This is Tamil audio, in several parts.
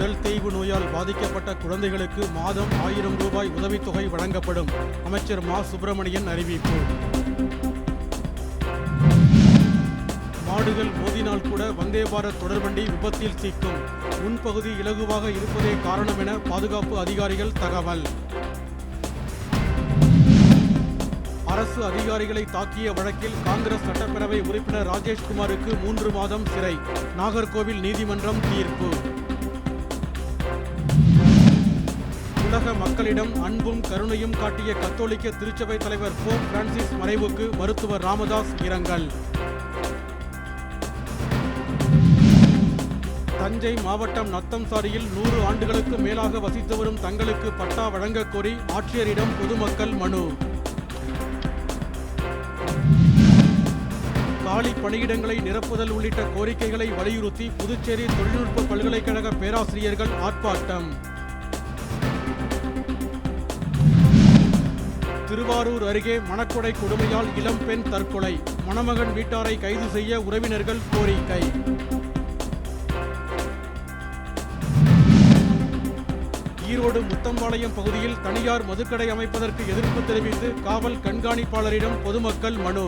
உடல் தேய்வு நோயால் பாதிக்கப்பட்ட குழந்தைகளுக்கு மாதம் ஆயிரம் ரூபாய் உதவித்தொகை வழங்கப்படும். அமைச்சர் மா. சுப்பிரமணியன் அறிவிப்பு. மாடுகள் மோதினால் கூட வந்தே பாரத் தொடர்வண்டி விபத்தில் சிக்கும். முன்பகுதி இலகுவாக இருப்பதே காரணம் என பாதுகாப்பு அதிகாரிகள் தகவல். அரசு அதிகாரிகளை தாக்கிய வழக்கில் காங்கிரஸ் சட்டப்பேரவை உறுப்பினர் ராஜேஷ்குமாருக்கு மூன்று மாதம் சிறை. நாகர்கோவில் நீதிமன்றம் தீர்ப்பு. உலக மக்களிடம் அன்பும் கருணையும் காட்டிய கத்தோலிக்க திருச்சபை தலைவர் போப் பிரான்சிஸ் மறைவுக்கு மருத்துவர் ராமதாஸ் இரங்கல். தஞ்சை மாவட்டம் நத்தம்சாரியில் நூறு ஆண்டுகளுக்கு மேலாக வசித்து வரும் தங்களுக்கு பட்டா வழங்கக் கோரி ஆட்சியரிடம் பொதுமக்கள் மனு. காலி பணியிடங்களை நிரப்புதல் உள்ளிட்ட கோரிக்கைகளை வலியுறுத்தி புதுச்சேரி தொழில்நுட்ப பல்கலைக்கழக பேராசிரியர்கள் ஆர்ப்பாட்டம். திருவாரூர் அருகே மணக்கொடை கொடுமையால் இளம் பெண் தற்கொலை. மணமகன் வீட்டாரை கைது செய்ய உறவினர்கள் கோரிக்கை. ஈரோடு முத்தம்பாளையம் பகுதியில் தனியார் மதுக்கடை அமைப்பதற்கு எதிர்ப்பு தெரிவித்து காவல் கண்காணிப்பாளரிடம் பொதுமக்கள் மனு.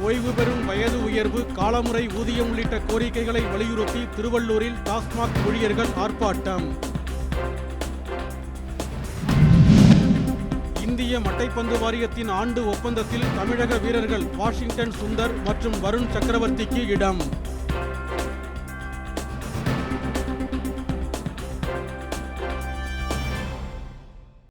ஓய்வு பெறும் வயது உயர்வு காலமுறை ஊதியம் உள்ளிட்ட கோரிக்கைகளை வலியுறுத்தி திருவள்ளூரில் டாஸ்மாக் ஊழியர்கள் ஆர்ப்பாட்டம். இந்திய மட்டைப்பந்து வாரியத்தின் ஆண்டு ஒப்பந்தத்தில் தமிழக வீரர்கள் வாஷிங்டன் சுந்தர் மற்றும் வருண் சக்கரவர்த்திக்கு இடம்.